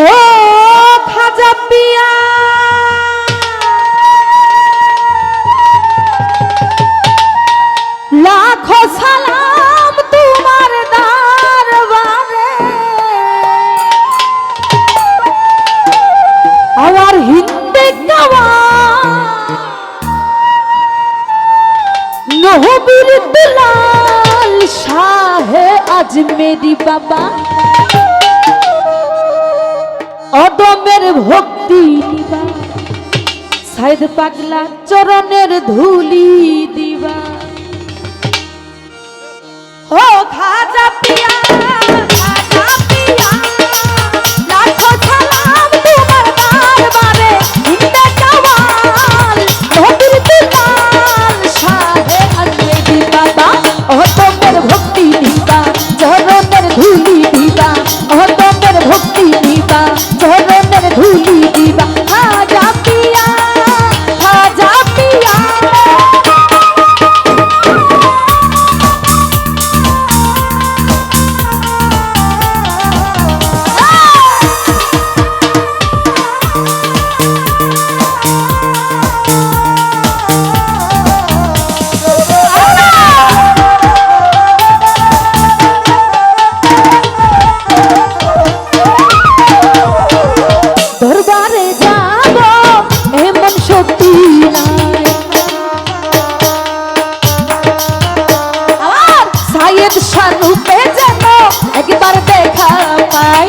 ও খাজা পিয়া। লাখো সালাম তোমার দরবারে। আমার হিন্দে গাওয়া নহবির দুলাল বাবা। অদমের ভক্তি দিবা। সাইদ পাগলা চরণের ধুলি দিবা। রূপে যেন একবার দেখা পাই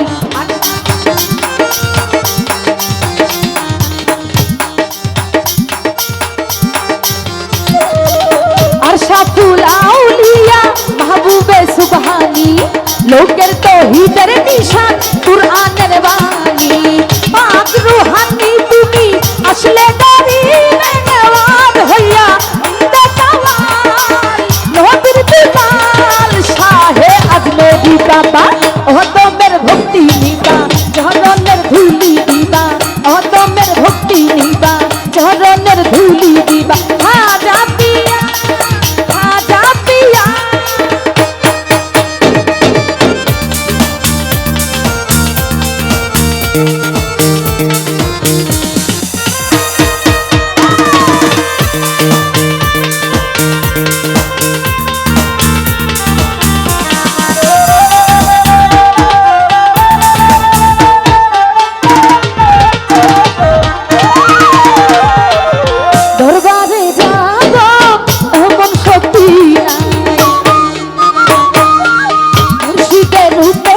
gusta.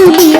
दुनिया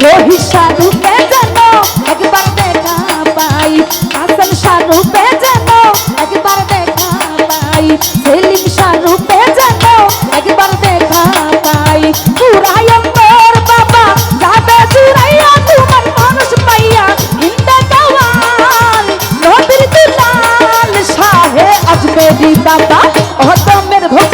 পাই রহিসা রূপে যেন একবার দেখা পাই হাসান শাহরূপে যেন একবার দেখা পাই সেলিম শাহরূপে যেন একবার দেখা পাই পুরায়ন তোর বাবা যাবে জুড়াইয়া তোমার মানুষ পাইয়া ইন্দা দেওয়াল নদীর দুলাল শাহে আজমেরি বাবা অদমের ভক্তি